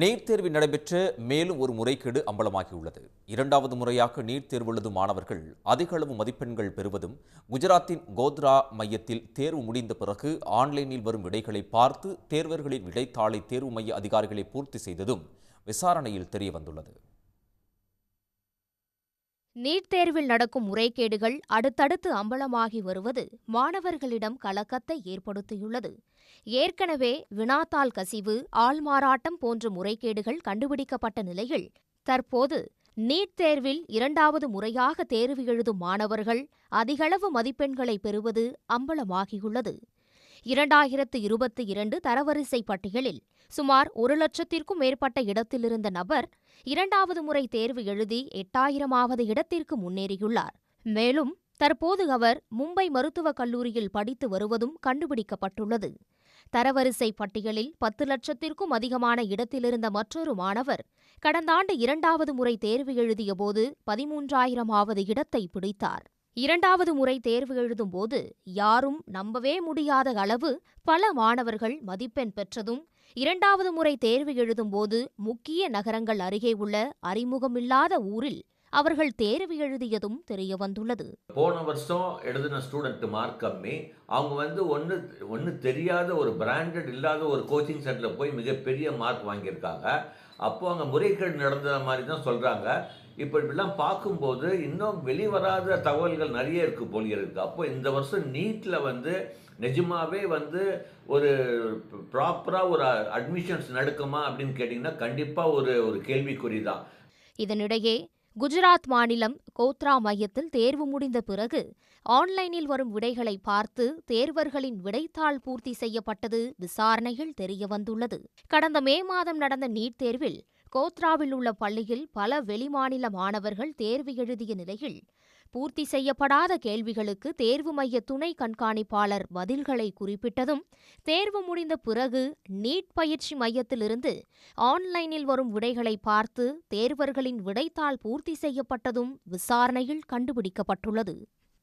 NEET தேர்வில் நடைபெற்ற மேலும் ஒரு முறைகேடு அம்பலமாகியுள்ளது. இரண்டாவது முறையாக நீட் தேர்வு எழுதும் மாணவர்கள் அதிக அளவு மதிப்பெண்கள் பெறுவதும் குஜராத்தின் கோத்ரா மையத்தில் தேர்வு முடிந்த பிறகு ஆன்லைனில் வரும் விடைகளை பார்த்து தேர்வர்களின் விடைத்தாளை தேர்வு மைய அதிகாரிகளை பூர்த்தி செய்ததும் விசாரணையில் தெரியவந்துள்ளது. நீட் தேர்வில் நடக்கும் முறைகேடுகள் அடுத்தடுத்து அம்பலமாகி வருவது மாணவர்களிடம் கலக்கத்தை ஏற்படுத்தியுள்ளது. ஏற்கனவே வினாத்தாள் கசிவு ஆள்மாறாட்டம் போன்ற முறைகேடுகள் கண்டுபிடிக்கப்பட்ட நிலையில் தற்போது நீட் தேர்வில் இரண்டாவது முறையாக தேர்வு எழுதும் மாணவர்கள் அதிகளவு மதிப்பெண்களை பெறுவது அம்பலமாகியுள்ளது. இரண்டாயிரத்து இருபத்தி இரண்டு தரவரிசை பட்டியலில் சுமார் ஒரு லட்சத்திற்கும் மேற்பட்ட இடத்திலிருந்த நபர் இரண்டாவது முறை தேர்வு எழுதி எட்டாயிரமாவது இடத்திற்கு முன்னேறியுள்ளார். மேலும் தற்போது அவர் மும்பை மருத்துவக் கல்லூரியில் படித்து வருவதும் கண்டுபிடிக்கப்பட்டுள்ளது. தரவரிசை பட்டியலில் பத்து லட்சத்திற்கும் அதிகமான இடத்திலிருந்த மற்றொரு மாணவர் கடந்த ஆண்டு இரண்டாவது முறை தேர்வு எழுதியபோது பதிமூன்றாயிரமாவது இடத்தை பிடித்தார். இரண்டாவது முறை தேர்வு எழுதும்போது யாரும் நம்பவே முடியாத அளவு பல மாணவர்கள் மதிப்பெண் பெற்றதும் இரண்டாவது முறை தேர்வு எழுதும்போது முக்கிய நகரங்கள் அருகே உள்ள அறிமுகமில்லாத ஊரில் அவர்கள் தேர்வு எழுதியதும் தெரிய வந்துள்ளது போன வருஷம் எழுதின ஸ்டூடெண்ட் மார்க் கம்மி. அவங்க வந்து ஒன்று ஒன்று தெரியாத ஒரு பிராண்டட் இல்லாத ஒரு கோச்சிங் சென்டரில் போய் மிகப்பெரிய மார்க் வாங்கியிருக்காங்க. அப்போ அங்கே முறைகேடு நடந்த மாதிரி தான் சொல்கிறாங்க இப்படிலாம் பார்க்கும்போது இன்னும் வெளிவராத தகவல்கள் நிறைய இருக்குது போலிருக்கு அப்போ இந்த வருஷம் நீட்டில் வந்து நிஜமாவே வந்து ஒரு ப்ராப்பராக ஒரு அட்மிஷன்ஸ் நடக்குமா அப்படின்னு கேட்டிங்கன்னா கண்டிப்பாக ஒரு ஒரு கேள்விக்குறி தான். இதனிடையே குஜராத் மாநிலம் கோத்ரா மையத்தில் தேர்வு முடிந்த பிறகு ஆன்லைனில் வரும் விடைகளை பார்த்து தேர்வர்களின் விடைத்தாள் பூர்த்தி செய்யப்பட்டது விசாரணையில் தெரியவந்துள்ளது. கடந்த மே மாதம் நடந்த நீட் தேர்வில் கோத்ராவில் உள்ள பள்ளியில் பல வெளிமாநில மாணவர்கள் தேர்வு எழுதிய நிலையில் பூர்த்தி செய்யப்படாத கேள்விகளுக்கு தேர்வு மைய துணை கண்காணிப்பாளர் பதில்களை குறிப்பிட்டதும் தேர்வு முடிந்த பிறகு நீட் பயிற்சி மையத்திலிருந்து ஆன்லைனில் வரும் விடைகளை பார்த்து தேர்வர்களின் விடைத்தாள் பூர்த்தி செய்யப்பட்டதும் விசாரணையில் கண்டுபிடிக்கப்பட்டுள்ளது.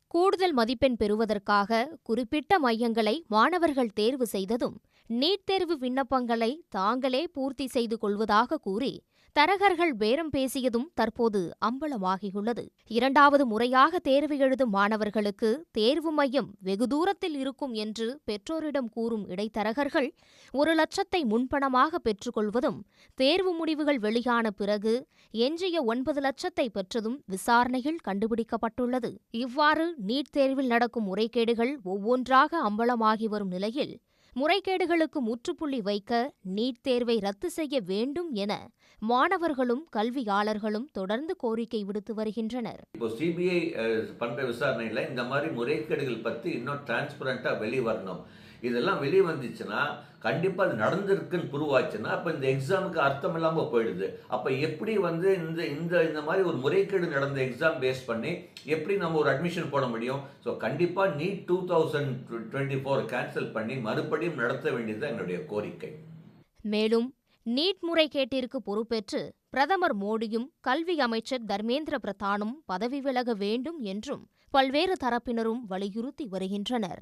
கூடுதல் மதிப்பெண் பெறுவதற்காக குறிப்பிட்ட மையங்களை மாணவர்கள் தேர்வு செய்ததும் நீட் தேர்வு விண்ணப்பங்களை தாங்களே பூர்த்தி செய்து கொள்வதாக கூறி தரகர்கள் பேரம் பேசியதும் தற்போது அம்பலமாகியுள்ளது. இரண்டாவது முறையாக தேர்வு எழுதும் மாணவர்களுக்கு தேர்வு மையம் வெகு தூரத்தில் இருக்கும் என்று பெற்றோரிடம் கூறும் இடைத்தரகர்கள் ஒரு லட்சத்தை முன்பணமாக பெற்றுக்கொள்வதும் தேர்வு முடிவுகள் வெளியான பிறகு எஞ்சிய ஒன்பது லட்சத்தை பெற்றதும் விசாரணையில் கண்டுபிடிக்கப்பட்டுள்ளது. இவ்வாறு நீட் தேர்வில் நடக்கும் முறைகேடுகள் ஒவ்வொன்றாக அம்பலமாகி வரும் நிலையில் முறைகேடுகளுக்கு முற்றுப்புள்ளி வைக்க நீட் தேர்வை ரத்து செய்ய வேண்டும் என மாணவர்களும் கல்வியாளர்களும் தொடர்ந்து கோரிக்கை விடுத்து வருகின்றனர். இப்போ சிபிஐ பண்ற விசாரணையில் இந்த மாதிரி முறைகேடுகள் பற்றி இன்னும் டிரான்ஸ்பரண்டா வெளிவரணும். இதெல்லாம் வெளியே வந்துச்சுன்னா கண்டிப்பாக அது நடந்திருக்குன்னு புருவாச்சுன்னா அப்போ இந்த எக்ஸாமுக்கு அர்த்தம் இல்லாமல் போயிடுது. அப்போ எப்படி வந்து இந்த இந்த இந்த மாதிரி ஒரு முறைகேடு நடந்த எக்ஸாம் பேஸ் பண்ணி எப்படி நம்ம ஒரு அட்மிஷன் போட முடியும்? ஸோ கண்டிப்பாக NEET two thousand twenty four cancel பண்ணி மறுபடியும் நடத்த வேண்டியது எங்களுடைய கோரிக்கை. மேலும் நீட் முறைகேட்டிற்கு பொறுப்பேற்று பிரதமர் மோடியும் கல்வி அமைச்சர் தர்மேந்திர பிரதானும் பதவி விலக வேண்டும் என்றும் பல்வேறு தரப்பினரும் வலியுறுத்தி வருகின்றனர்.